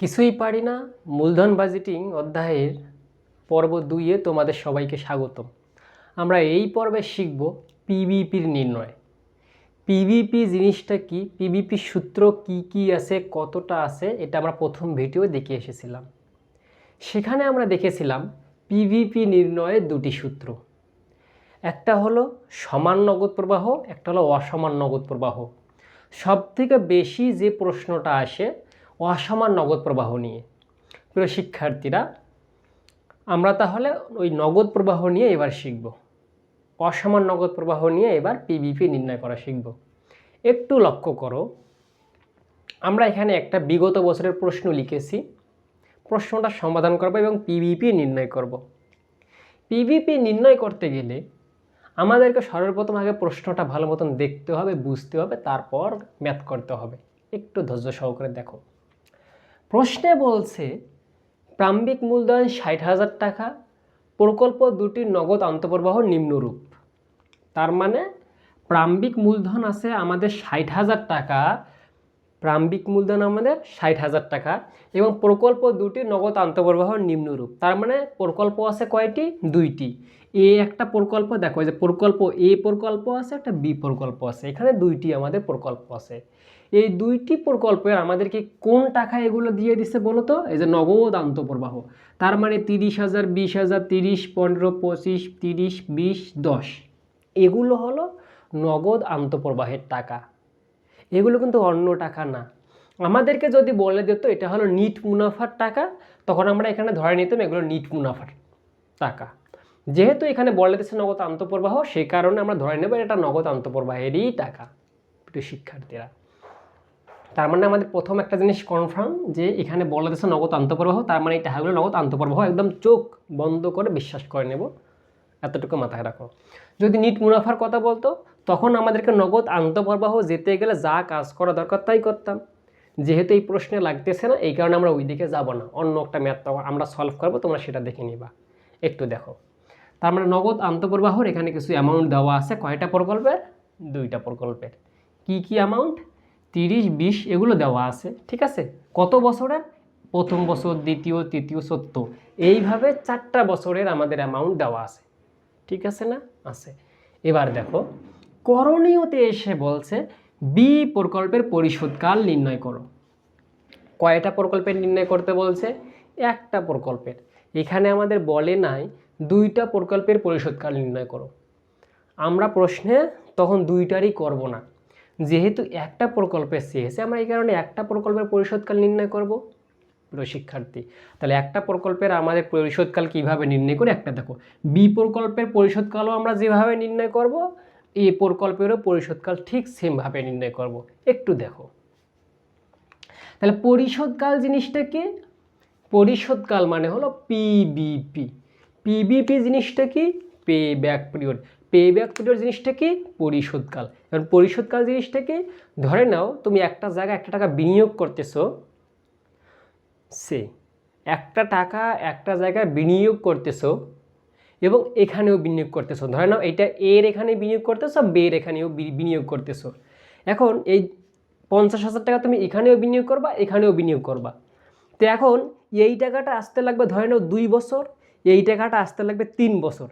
কিছুই পারি না। মূলধন বাজেটিং অধ্যায়ের পর্ব দুইয়ে তোমাদের সবাইকে স্বাগতম। আমরা এই পর্বে শিখব পিবিপির নির্ণয়। পিবিপি জিনিসটা কি? পিবিপি সূত্র কি কি আছে, কতটা আছে, এটা আমরা প্রথম ভিডিও দেখে এসেছিলাম। সেখানে আমরা দেখেছিলাম পিভিপি নির্ণয়ের দুটি সূত্র। একটা হলো সমান নগদ প্রবাহ, একটা হলো অসমান নগদ প্রবাহ। সব থেকে বেশি যে প্রশ্নটা আসে অসমান নগদ প্রবাহ নিয়ে। প্রিয় শিক্ষার্থীরা, আমরা তাহলে ওই নগদ প্রবাহ নিয়ে এবার শিখব। অসমান নগদ প্রবাহ নিয়ে এবার পিবিপি নির্ণয় করা শিখব। একটু লক্ষ্য করো, আমরা এখানে একটা বিগত বছরের প্রশ্ন লিখেছি। প্রশ্নটা সমাধান করব এবং পিবিপি নির্ণয় করব। পিবিপি নির্ণয় করতে গেলে আমাদেরকে সর্বপ্রথম আগে প্রশ্নটা ভালো মতন দেখতে হবে, বুঝতে হবে, তারপর ম্যাথ করতে হবে। একটু ধৈর্য সহকারে দেখো। প্রশ্নে বলছে প্রাম্বিক মূলধন ষাট হাজার টাকা, প্রকল্প দুটির নগদ আন্তঃপ্রবাহ নিম্নরূপ। তার মানে প্রাম্বিক মূলধন আছে আমাদের ষাট হাজার টাকা প্রাম্বিক মূলধন আমাদের ষাট হাজার টাকা, এবং প্রকল্প দুটি নগদ আন্তঃপ্রবাহ নিম্নরূপ। তার মানে প্রকল্প আছে কয়টি? দুইটি। এ একটা প্রকল্প, দেখো যে প্রকল্প এ প্রকল্প আছে, একটা বি প্রকল্প আছে, এখানে দুইটি আমাদের প্রকল্প আছে। এই দুইটি প্রকল্পের আমাদেরকে কোন টাকা এগুলো দিয়ে দিচ্ছে বলো তো? এই যে নগদ আন্তঃপ্রবাহ। তার মানে তিরিশ হাজার, বিশ হাজার, তিরিশ, পনেরো, পঁচিশ, তিরিশ, বিশ, দশ। এগুলো হলো নগদ আন্তঃপ্রবাহের টাকা। এগুলো কিন্তু অন্য টাকা না। আমাদেরকে যদি বলে দিত এটা হলো নিট মুনাফার টাকা, তখন আমরা এখানে ধরে নিতাম এগুলো নিট মুনাফার টাকা। যেহেতু এখানে বলে দিচ্ছে নগদ আন্তঃপ্রবাহ সেই কারণে আমরা ধরে নেব এটা নগদ আন্তঃপ্রবাহেরই টাকা শিক্ষার্থীরা। তার মানে আমাদের প্রথম একটা জিনিস কনফার্ম যে এখানে বলে দিচ্ছে নগদ আন্তঃপ্রবাহ, তার মানে এই টাকাগুলো নগদ আন্তঃপ্রবাহ একদম চোখ বন্ধ করে বিশ্বাস করে নেব। এতটুকু মাথায় রাখো। যদি নিট মুনাফার কথা বলতো, তখন আমাদেরকে নগদ আন্তঃপ্রবাহ যেতে গেলে যা কাজ করা দরকার তাই করতাম। যেহেতু এই প্রশ্নে লাগতেছে না, এই কারণে আমরা ওই দিকে যাব না। অন্য একটা ম্যাথ আমরা সলভ করব, তোমরা সেটা দেখে নিবা। একটু দেখো। তার মানে নগদ আন্তঃপ্রবাহর এখানে কিছু অ্যামাউন্ট দেওয়া আছে, কয়টা প্রকল্পের? দুইটা প্রকল্পের। কি কি অ্যামাউন্ট তিরিশ, বিশ এগুলো দেওয়া আছে, ঠিক আছে? কত বছরের? প্রথম বছর, দ্বিতীয়, তৃতীয়, চতুর্থ। এইভাবে চারটা বছরের আমাদের অ্যামাউন্ট দেওয়া আছে, ঠিক আছে না? আছে। এবার দেখো, করণীয়তে এসে বলছে বি প্রকল্পের পরিশোধকাল নির্ণয় করো। কয়টা প্রকল্পের নির্ণয় করতে বলছে? একটা প্রকল্পের। এখানে আমাদের বলে নাই, দুইটা প্রকল্পের পরিশোধকাল নির্ণয় করো। আমরা প্রশ্নে তখন দুইটারই করব না। যেহেতু একটা প্রকল্পের চেয়েছে আমরা এই কারণে একটা প্রকল্পের পরিশোধকাল নির্ণয় করব। প্রিয় শিক্ষার্থী, তাহলে একটা প্রকল্পের আমাদের পরিশোধকাল কীভাবে নির্ণয় করি? একটা দেখো বি প্রকল্পের পরিশোধকালও আমরা যেভাবে নির্ণয় করব এ প্রকল্পেরও পরিশোধকাল ঠিক সেমভাবে নির্ণয় করব। একটু দেখো। তাহলে পরিশোধকাল জিনিসটা কি? পরিশোধকাল মানে হলো পিবিপি পিবিপি জিনিসটা কি? Pay back period pay back period জিনিসটা কি পরিশোধকাল। এখন পরিশোধকাল জিনিসটা কি ধরে নাও, তুমি একটা জায়গায় একটা টাকা বিনিয়োগ করতেছো, সে একটা টাকা একটা জায়গায় বিনিয়োগ করতেছো এবং এখানেও বিনিয়োগ করতেছো। ধরে নাও, এটা এর এখানে বিনিয়োগ করতেছো বের এখানেও বিনিয়োগ করতেছো। এখন এই পঞ্চাশ হাজার টাকা তুমি এখানেও বিনিয়োগ করবা, এখানেও বিনিয়োগ করবা। তো এখন এই টাকাটা আসতে লাগবে ধরে নাও দুই বছর, এই টাকাটা আসতে লাগবে তিন বছর।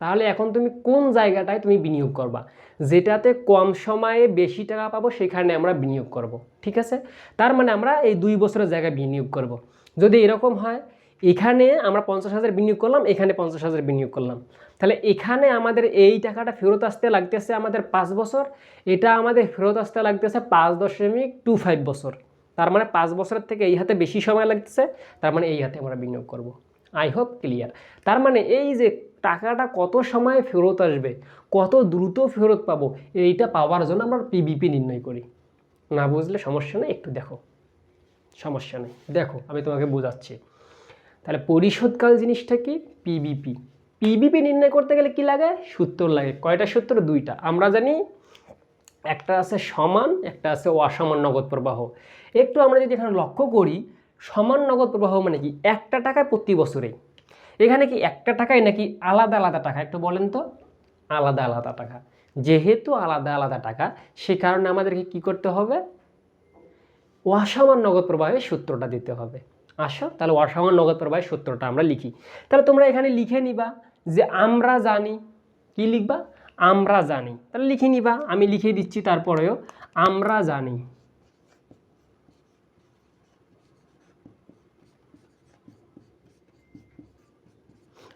তাহলে এখন তুমি কোন জায়গাটায় তুমি বিনিয়োগ করবা? যেটাতে কম সময়ে বেশি টাকা পাবো, সেখানে আমরা বিনিয়োগ করব, ঠিক আছে? তার মানে আমরা এই দুই বছরের জায়গায় বিনিয়োগ করব। যদি এরকম হয়, এখানে আমরা পঞ্চাশ হাজার বিনিয়োগ করলাম, এখানে পঞ্চাশ হাজার বিনিয়োগ করলাম। তাহলে এখানে আমাদের এই টাকাটা ফেরত আসতে লাগতেছে আমাদের পাঁচ বছর, এটা আমাদের ফেরত আসতে লাগতেছে পাঁচ দশমিক টু ফাইভ বছর। তার মানে পাঁচ বছরের থেকে এই হাতে বেশি সময় লাগতেছে, তার মানে এই হাতে আমরা বিনিয়োগ করব। I hope clear. তার মানে এই যে টাকাটা কত সময়ে ফেরত আসবে? কত দ্রুত ফেরত পাবো? এইটা পাওয়ার জন্য আমরা পিবিপি নির্ণয় করি। না বুঝলে সমস্যা নেই? একটু দেখো। সমস্যা নেই। দেখো, আমি তোমাকে বোঝাচ্ছি। তাহলে পরিশোধকাল জিনিসটা কি? পিবিপি পিবিপি নির্ণয় করতে গেলে কি লাগে? সূত্র লাগে। কয়টা সূত্র? দুইটা। আমরা জানি একটা আছে সমান, একটা আছে অসমান নগদ প্রবাহ। একটু আমরা যদি এখানে লক্ষ্য করি, সমান নগদ প্রবাহ মানে কি? একটা টাকায় প্রতি বছরেই। এখানে কি একটা টাকায় নাকি আলাদা আলাদা টাকা? একটু বলেন তো। আলাদা আলাদা টাকা। যেহেতু আলাদা আলাদা টাকা, সে কারণে আমাদেরকে কি করতে হবে? অসামান নগদ প্রবাহের সূত্রটা দিতে হবে। আসো, তাহলে অসমান নগদ প্রবাহের সূত্রটা আমরা লিখি। তাহলে তোমরা এখানে লিখে নিবা যে আমরা জানি। কি লিখবা? আমরা জানি। তাহলে লিখে নিবা। আমি লিখে দিচ্ছি তারপরেও আমরা জানি।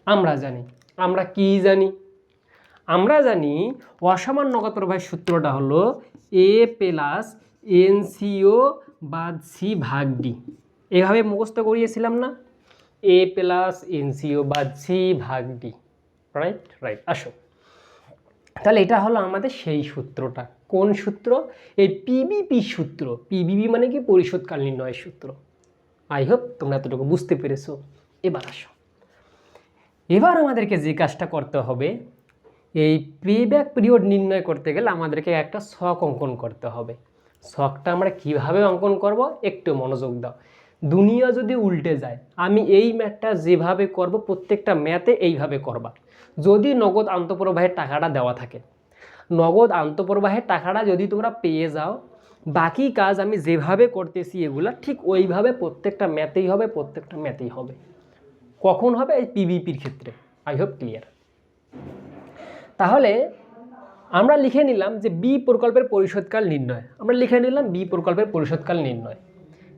আমরা জানি। আমরা কি জানি? আমরা জানি অসমান নগদ প্রবাহের সূত্রটা হলো এ প্লাস এনসিও বাদ সি ভাগ ডি এভাবে মুখস্থ করিয়েছিলাম না? এ প্লাস এনসিও বাদ সি ভাগ ডি রাইট রাইট আসো। তাহলে এটা হলো আমাদের সেই সূত্রটা। কোন সূত্র? এই পিবিপি সূত্র। পিবিপি মানে কি? পরিশোধকাল নির্ণয়ের সূত্র। আই হোপ তোমরা এতটুকু বুঝতে পেরেছ। এবার আসো। এবার আমাদেরকে যে কাজটা করতে হবে, এই প্লেব্যাক পিরিয়ড নির্ণয় করতে গেলে আমাদেরকে একটা শখ অঙ্কন করতে হবে। শখটা আমরা কীভাবে অঙ্কন করব, একটু মনোযোগ দাও। দুনিয়া যদি উল্টে যায়, আমি এই ম্যাথটা যেভাবে করব, প্রত্যেকটা ম্যাথে এইভাবে করবা। যদি নগদ আন্তঃপ্রবাহের টাকাটা দেওয়া থাকে, নগদ আন্তঃপ্রবাহের টাকাটা যদি তোমরা পেয়ে যাও, বাকি কাজ আমি যেভাবে করতেছি এগুলা ঠিক ওইভাবে প্রত্যেকটা ম্যাথেই হবে, প্রত্যেকটা ম্যাথেই হবে। কখন হবে? এই পিভিপির ক্ষেত্রে। আই হোপ ক্লিয়ার তাহলে আমরা লিখে নিলাম যে বি প্রকল্পের পরিশোধকাল নির্ণয়। আমরা লিখে নিলাম বি প্রকল্পের পরিশোধকাল নির্ণয়।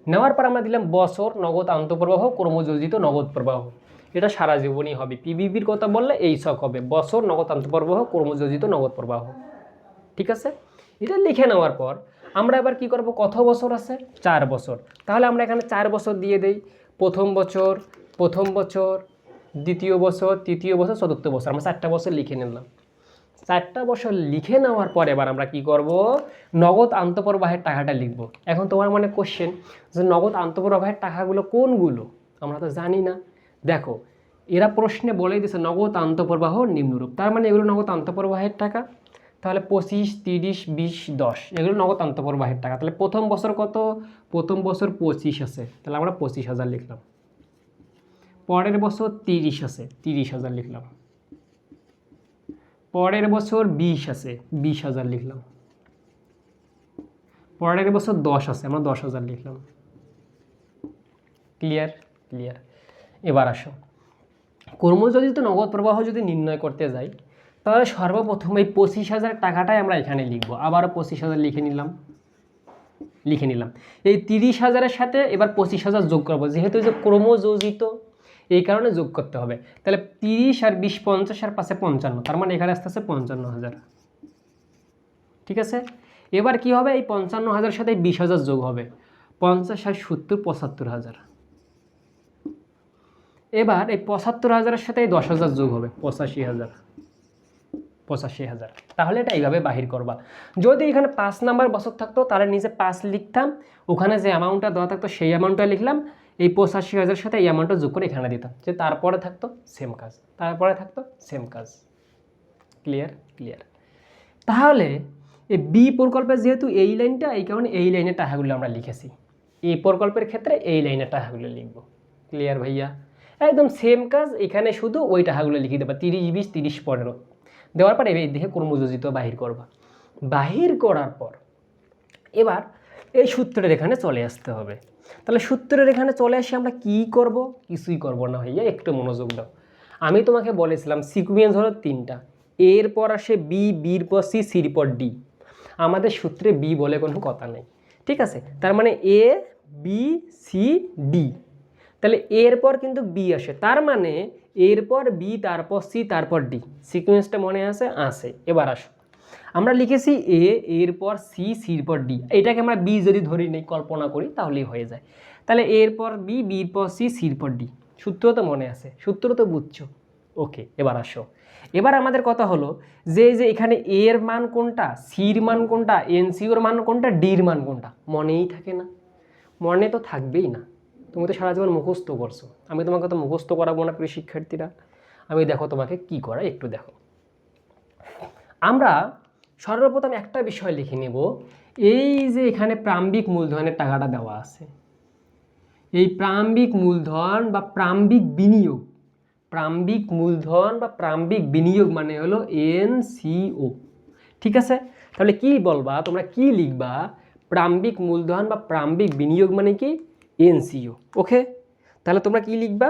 নেওয়ার পর আমরা দিলাম বছর, নগদ, আন্তঃপ্রবাহ, ক্রমযোজিত নগদ প্রবাহ। এটা সারা জীবনই হবে। পিবিবির কথা বললে এই শখ হবে। বছর, নগদ, আন্তঃপ্রবাহ, ক্রমযোজিত নগদ প্রবাহ। ঠিক আছে? এটা লিখে নেওয়ার পর আমরা এবার কি করব? কত বছর আছে? চার বছর। তাহলে আমরা এখানে চার বছর দিয়ে দেই। প্রথম বছর প্রথম বছর, দ্বিতীয় বছর, তৃতীয় বছর, চতুর্থ বছর। আমরা চারটা বছর লিখে নিলাম। চারটা বছর লিখে নেওয়ার পর এবার আমরা কি করব? নগদ আন্তঃপ্রবাহের টাকাটা লিখব। এখন তোমার মনে কোশ্চেন যে নগদ আন্তঃপ্রবাহের টাকাগুলো কোনগুলো? আমরা তো জানি না। দেখো, এরা প্রশ্নে বলেই দিছে নগদ আন্তঃপ্রবাহ নিম্নরূপ। তার মানে এগুলো নগদ আন্তঃপ্রবাহের টাকা? তাহলে পঁচিশ, তিরিশ, বিশ, দশ, এগুলো নগদ আন্তঃপ্রবাহের টাকা। তাহলে প্রথম বছর কত? প্রথম বছর পঁচিশ আছে। তাহলে আমরা পঁচিশ হাজার লিখলাম। পরের বছর তিরিশ আছে, তিরিশ হাজার লিখলাম। পরের বছর বিশ আছে, বিশ হাজার লিখলাম। পরের বছর দশ আছে, আমরা দশ হাজার লিখলাম। ক্লিয়ার ক্লিয়ার এবার আসো। কর্মযোজিত নগদ প্রবাহ যদি নির্ণয় করতে যাই, তাহলে সর্বপ্রথম এই পঁচিশ হাজার টাকাটাই আমরা এখানে লিখব। আবারও পঁচিশ হাজার লিখে নিলাম। লিখে নিলাম। এই তিরিশ হাজারের সাথে এবার পঁচিশ হাজার যোগ করব। যেহেতু যে ক্রমযোজিত এই কারণে যোগ করতে হবে। তাহলে তিরিশ আর বিশ পঞ্চাশ আর পাশে পঞ্চান্ন, তার মানে এখানে আসতে আসতে পঞ্চান্ন হাজার। ঠিক আছে? এবার কি হবে? এই পঞ্চান্ন হাজারের সাথে বিশ হাজার যোগ হবে। পঞ্চাশ আর সত্তর, পঁচাত্তর হাজার। এবার এই পঁচাত্তর হাজারের সাথে এই দশ হাজার যোগ হবে, পঁচাশি হাজার। পঁচাশি হাজার। তাহলে এটা এইভাবে বাহির করবা। যদি এখানে পাঁচ নাম্বার বছর থাকতো, তাহলে নিজে পাঁচ লিখতাম, ওখানে যে অ্যামাউন্টটা দেওয়া থাকতো, সেই অ্যামাউন্টটা লিখলাম। এই পঁচাশি হাজারের সাথে এই অ্যামাউন্টটা যোগ করে এখানে দিতাম। যে তারপরে থাকতো সেম কাজ, তারপরে থাকতো সেম কাজ। ক্লিয়ার ক্লিয়ার তাহলে এই বি প্রকল্পের যেহেতু এই লাইনটা, এই কারণে এই লাইনের টাকাগুলো আমরা লিখেছি। এই প্রকল্পের ক্ষেত্রে এই লাইনের টাকাগুলো লিখব। ক্লিয়ার ভাইয়া? একদম সেম কাজ, এখানে শুধু ওই টাকাগুলো লিখে দেবা, তিরিশ বিশ, তিরিশ পনেরো। দেওয়ার পর এই দেখে কর্মযোজিত বাহির করবা। বাহির করার পর, এবার এই সূত্রের এখানে চলে আসতে হবে। তাহলে সূত্রের এখানে চলে আসে আমরা কি করব? কিছুই করব না ভাইয়া, একটু মনোযোগ দাও। আমি তোমাকে বলেছিলাম সিকুয়েন্স হলো তিনটা। এর পর আসে বি বির পর সি সির পর ডি আমাদের সূত্রে বি বলে কোনো কথা নেই। ঠিক আছে? তার মানে এ বি সি ডি তাহলে এরপর কিন্তু বি আসে। তার মানে এরপর বি তারপর সি তারপর ডি সিকুয়েন্সটা মনে আছে? আসে এবার আসো। আমরা লিখেছি এ এরপর সি সির পর ডি। এটাকে আমরা বি যদি ধরি, নেই, কল্পনা করি, তাহলেই হয়ে যায়। তাহলে এরপর বি বির পর সি সির পর ডি। সূত্র তো মনে আছে, সূত্র তো বুঝছ। ওকে, এবার আসো। এবার আমাদের কথা হলো যে যে এখানে এর মান কোনটা সির মান কোনটা এনসিওর মান কোনটা ডির মান কোনটা, মনেই থাকে না। মনে তো থাকবেই না। তুমি তো সারা জীবন মুখস্থ করছ। আমি তোমাকে তো মুখস্থ করাবো না, প্রিয় শিক্ষার্থীরা। আমি দেখো তোমাকে কি করা একটু দেখো। আমরা সর্বপ্রথম একটা বিষয় লিখে নেব। এই যে এখানে প্রাম্বিক মূলধনের টাকাটা দেওয়া আছে। এই প্রাম্বিক মূলধন বা প্রাম্বিক বিনিয়োগ প্রাম্বিক মূলধন বা প্রাম্বিক বিনিয়োগ মানে হলো এনসিও ঠিক আছে? তাহলে কি বলবা? তোমরা কি লিখবা? প্রাম্বিক মূলধন বা প্রাম্বিক বিনিয়োগ মানে কি? NCO okay? তাহলে তোমরা কি লিখবা?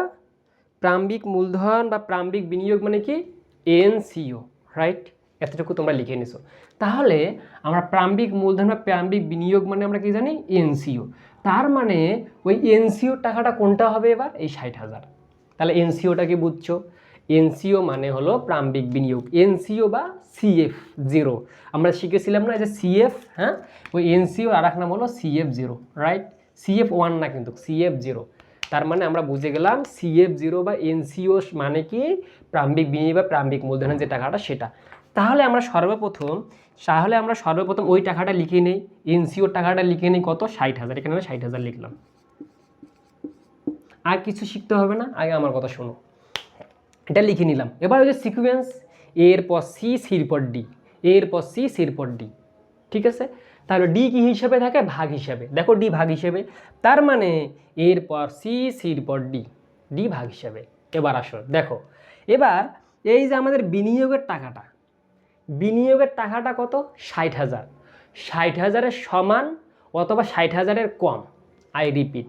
প্রাম্বিক মূলধন বা প্রাম্বিক বিনিয়োগ মানে কি? এনসিও রাইট এতটুকু তোমরা লিখে নিছো। তাহলে আমরা প্রাম্বিক মূলধন বা প্রাম্বিক বিনিয়োগ মানে আমরা কি জানি? এনসিও। তার মানে ওই এনসিও টাকাটা কোনটা হবে এবার? এই ষাট হাজার। তাহলে এনসিওটা কি বুঝছ? এনসিও মানে হলো প্রাম্বিক বিনিয়োগ। এনসিও বা সিএফ জিরো। আমরা শিখেছিলাম না যে সিএফ হ্যাঁ? ওই এনসিও আর এক নাম হলো CF zero right CF one না কিন্তু, সিএফ জিরো। তার মানে আমরা বুঝে গেলাম সিএফ জিরো বা এনসিও মানে কি? প্রাম্বিক বিনিয়োগ বা প্রাম্বিক মূলধনের যে টাকাটা, সেটা। তাহলে আমরা সর্বপ্রথম, তাহলে আমরা সর্বপ্রথম ওই টাকাটা লিখে নেই, এনসিওর টাকাটা লিখে নেই, কত? ষাট হাজার। এখানে ষাট হাজার লিখলাম। আর কিছু শিখতে হবে না? আগে আমার কথা শোনো। এটা লিখে নিলাম। এবার ওই যে সিকুয়েন্স এর পর সি সির পর ডি এর পর সি সির পর ডি ঠিক আছে? তাহলে ডি কি হিসাবে থাকে? ভাগ হিসাবে। দেখো ডি ভাগ হিসাবে। তার মানে এর পর সি সির পর ডি ডি ভাগ হিসাবে। এবার আসো, দেখো। এবার এই যে আমাদের বিনিয়োগের টাকাটা বিনিয়োগের টাকাটা কত? ষাট হাজার। ষাট হাজারের সমান অথবা ষাট হাজারের কম। আই রিপিট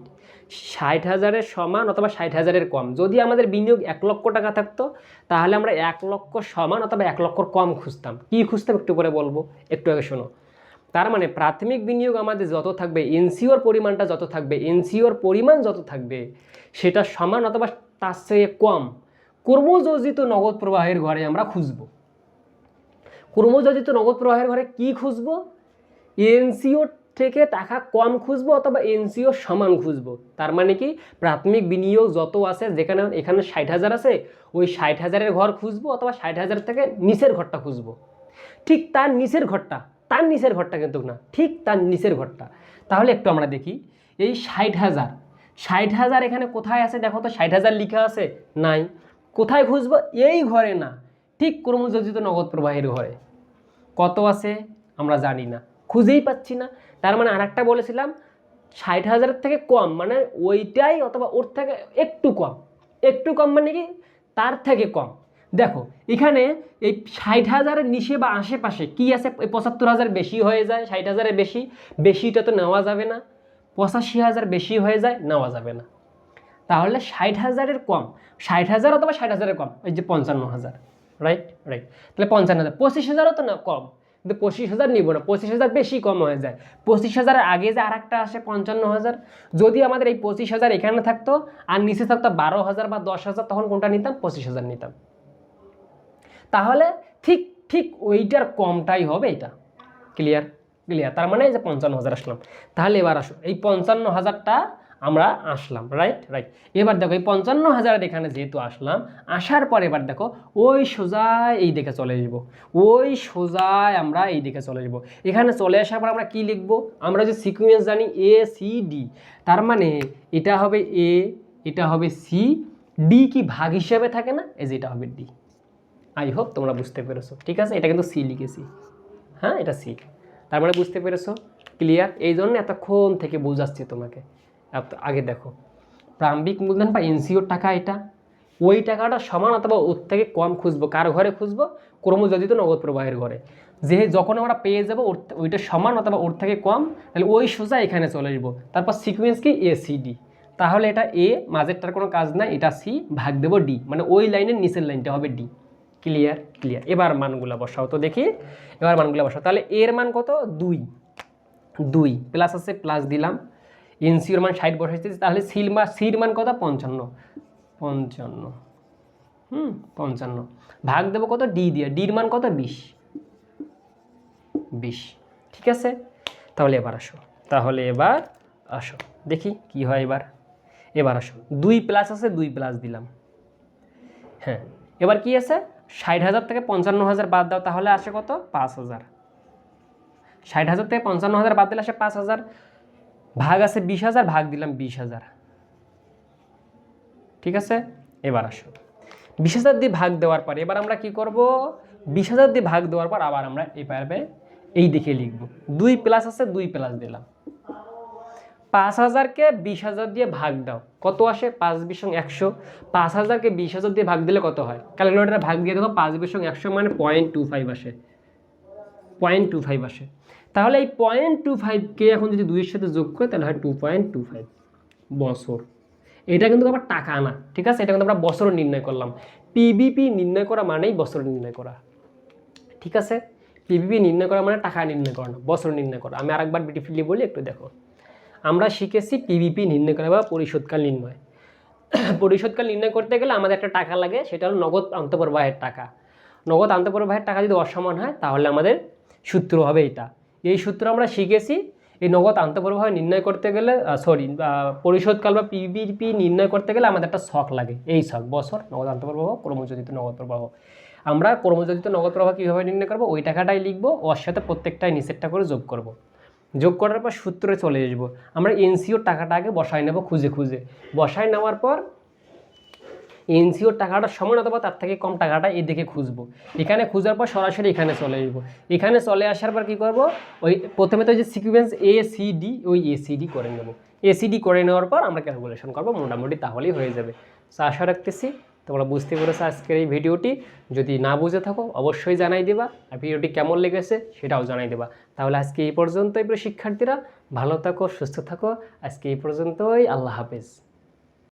ষাট হাজারের সমান অথবা ষাট হাজারের কম। যদি আমাদের বিনিয়োগ এক লক্ষ টাকা থাকতো, তাহলে আমরা এক লক্ষ সমান অথবা এক লক্ষর কম খুঁজতাম। কী খুঁজতাম একটু পরে বলব? একটু আগে শোনো। তার মানে প্রাথমিক বিনিয়োগ আমাদের যত থাকবে এনসিওর পরিমাণটা যত থাকবে এনসিওর পরিমাণ যত থাকবে, সেটা সমান অথবা তার চেয়ে কম। কর্মযোজিত নগদ প্রবাহের ঘরে আমরা খুঁজবো। কর্মযোজিত নগদ প্রবাহের ঘরে কি খুঁজবো? এনসিও থেকে টাকা কম খুঁজবো অথবা এনসিও সমান খুঁজবো? তার মানে কি? প্রাথমিক বিনিয়োগ যত আছে, যেখানে এখানে ষাট হাজার আছে, ওই ষাট হাজারের ঘর খুঁজবো অথবা ষাট হাজার থেকে নিচের ঘরটা খুঁজবো। ঠিক তার নিচের ঘরটা, তার নিচের ঘরটা কিন্তু না, ঠিক তার নিচের ঘরটা। তাহলে একটু আমরা দেখি, এই ষাট হাজার ষাট হাজার এখানে কোথায় আছে? দেখো তো, ষাট হাজার লিখা আছে, নাই। কোথায় খুঁজবো? এই ঘরে না, ঠিক কর্মযোজিত নগদ প্রবাহের ঘরে। কত আছে আমরা জানি না। খুঁজেই পাচ্ছি না। তার মানে আরেকটা বলেছিলাম, ষাট হাজারের থেকে কম মানে ওইটাই অথবা ওর থেকে একটু কম। একটু কম মানে কি? তার থেকে কম। দেখো, এখানে এই ষাট হাজারের নিচে বা আশেপাশে কি আছে? পঁচাত্তর হাজার বেশি হয়ে যায়, ষাট হাজারের বেশি। বেশিটা তো নেওয়া যাবে না। পঁচাশি হাজার বেশি হয়ে যায়, নেওয়া যাবে না। তাহলে ষাট হাজারের কম। ষাট হাজার অথবা ষাট হাজারের কম, এই যে পঞ্চান্ন হাজার। রাইট রাইট তাহলে পঞ্চান্ন হাজার। পঁচিশ হাজারও তো না, কম। কিন্তু পঁচিশ হাজার নিব না। পঁচিশ হাজার বেশি কম হয়ে যায়। পঁচিশ হাজারের আগে যে আর একটা আসে পঞ্চান্ন হাজার, যদি আমাদের এই পঁচিশ হাজার এখানে থাকতো আর নিচে থাকতো বারো হাজার বা দশ হাজার, তখন কোনটা নিতাম? পঁচিশ হাজার নিতাম। তাহলে ঠিক ঠিক ওইটার কমটাই হবে এটা। ক্লিয়ার ক্লিয়ার তার মানে যে পঞ্চান্ন হাজার আসলাম। তাহলে এবার আসো। এই পঞ্চান্ন হাজারটা আমরা আসলাম রাইট রাইট এবার দেখো এই পঞ্চান্ন হাজারের এখানে যেহেতু আসলাম, আসার পর এবার দেখো ওই সোজায় এই দিকে চলে যাব ওই সোজায় আমরা এই দিকে চলে যাব এখানে চলে আসার পর আমরা কি লিখব? আমরা যে সিকুয়েন্স জানি এ সি ডি তার মানে এটা হবে এ এটা হবে সি ডি কি ভাগ হিসেবে থাকে না? এই যে এটা হবে ডি আই হোপ তোমরা বুঝতে পেরেছ। ঠিক আছে? এটা কিন্তু সি লিখেছি। হ্যাঁ? এটা সি তার মানে বুঝতে পেরেছ? ক্লিয়ার এই জন্য এতক্ষণ থেকে বোঝাচ্ছি তোমাকে। আগে দেখো। প্রাম্বিক মূলধন বা এনসিওর টাকা এটা। ওই টাকাটা সমান অথবা ওর থেকে কম খুঁজবো। কার ঘরে খুঁজবো? ক্রমযোজিত নগদ প্রবাহের ঘরে। যে যখন আমরা পেয়ে যাব, ওর ওইটা সমান অথবা ওর থেকে কম, তাহলে ওই সোজা এখানে চলে আসব। তারপর সিকুয়েন্স কি? এ সি ডি তাহলে এটা এ মাঝেরটার কোনো কাজ নাই, এটা সি ভাগ দেবো ডি মানে ওই লাইনের নিচের লাইনটা হবে ডি ক্লিয়ার ক্লিয়ার এবার মানগুলো বসাও তো দেখি। এবার মানগুলো বসাও। তাহলে এর মান কত? দুই। দুই। প্লাস আছে প্লাস দিলাম। এনসিওর মান ষাট বসাইছি তাহলে মা সির মান কত? পঞ্চান্ন। পঞ্চান্ন। হুম, পঞ্চান্ন। ভাগ দেবো কত? ডি দিয়ে। ডির মান কত? বিশ। বিশ। ঠিক আছে? তাহলে এবার আসো। তাহলে এবার আসো। দেখি কি হয় এবার। এবার আসো। দুই প্লাস আছে, দুই প্লাস দিলাম। হ্যাঁ। এবার কি আছে? ষাট হাজার থেকে পঞ্চান্ন হাজার বাদ দাও, তাহলে আসে কত? পাঁচ হাজার। ষাট হাজার থেকে পঞ্চান্ন হাজার বাদ দিলে আসে পাঁচ হাজার। ভাগ আছে বিশ হাজার, ভাগ দিলাম বিশ হাজার। ঠিক আছে? এবার আসো। বিশ হাজার দিয়ে ভাগ দেওয়ার পর এবার আমরা কি করব? বিশ হাজার দিয়ে ভাগ দেওয়ার পর আবার আমরা এই পারবে এই দিকে লিখব। দুই প্লাস আছে, দুই প্লাস দিলাম। পাঁচ হাজারকে বিশ হাজার দিয়ে ভাগ দাও। কত আসে? পাঁচ বিশ একশো। পাঁচ হাজারকে বিশ হাজার দিয়ে ভাগ দিলে কত হয়? ক্যালকুলেটারে ভাগ দিয়ে দেখো, পাঁচ বিশ একশো মানে পয়েন্ট টু ফাইভ আসে। পয়েন্ট টু ফাইভ আসে। তাহলে এই পয়েন্ট টু ফাইভকে এখন যদি দুইয়ের সাথে যোগ করে, তাহলে হয় টু পয়েন্ট টু ফাইভ বছর। এটা কিন্তু আবার টাকা না, ঠিক আছে? এটা কিন্তু আমরা বছর নির্ণয় করলাম। পিবিপি নির্ণয় করা মানেই বছর নির্ণয় করা, ঠিক আছে? পিবিপি নির্ণয় করা মানে টাকা নির্ণয় করা না, বছর নির্ণয় করা। আমি আরেকবার বিটিফিলি বলি, একটু দেখো। আমরা শিখেছি পিবিপি নির্ণয় করা বা পরিশোধকাল নির্ণয়। পরিশোধকাল নির্ণয় করতে গেলে আমাদের একটা টাকা লাগে, সেটা হলো নগদ আন্তঃপ্রবাহের টাকা। নগদ আন্তঃপ্রবাহের টাকা যদি অসমান হয়, তাহলে আমাদের সূত্র হবে এটা। এই সূত্র আমরা শিখেছি। এই নগদ আন্তঃপ্রবাহ নির্ণয় করতে গেলে সরি পরিশোধকাল বা পিবিপি নির্ণয় করতে গেলে আমাদের একটা শখ লাগে। এই শখ, বছর, নগদ আন্তঃপ্রবাহ, ক্রমযোজিত নগদ প্রবাহ। আমরা ক্রমযোজিত নগদ প্রবাহ কীভাবে নির্ণয় করব? ওই টাকাটাই লিখব, ওর সাথে প্রত্যেকটাই নিষেধটা করে যোগ করব। যোগ করার পর সূত্রে চলে আসব। আমরা এনসিওর টাকাটা আগে বসায় নেব খুঁজে খুঁজে। বসায় নেওয়ার পর এনসিওর টাকাটা সমান অথবা তার থেকে কম টাকাটা এই দিকে খুঁজবো। এখানে খুঁজার পর সরাসরি এখানে চলে আসব। এখানে চলে আসার পর কী করব? ওই প্রথমে তো যে সিকুয়েন্স এ সি ডি ওই এ সি ডি করে নেব। এ সি ডি করে নেওয়ার পর আমরা ক্যালকুলেশন করব, মোটামুটি তাহলেই হয়ে যাবে। সো আশা রাখতেছি তোমরা বুঝতে পেরেছ আজকের এই ভিডিওটি। যদি না বুঝে থাকো, অবশ্যই জানাই দেবা। আর ভিডিওটি কেমন লেগেছে সেটাও জানাই দেবা। তাহলে আজকে এই পর্যন্তই প্রিয় শিক্ষার্থীরা। ভালো থাকো, সুস্থ থাকো। আজকে এই পর্যন্তই। আল্লাহ হাফেজ।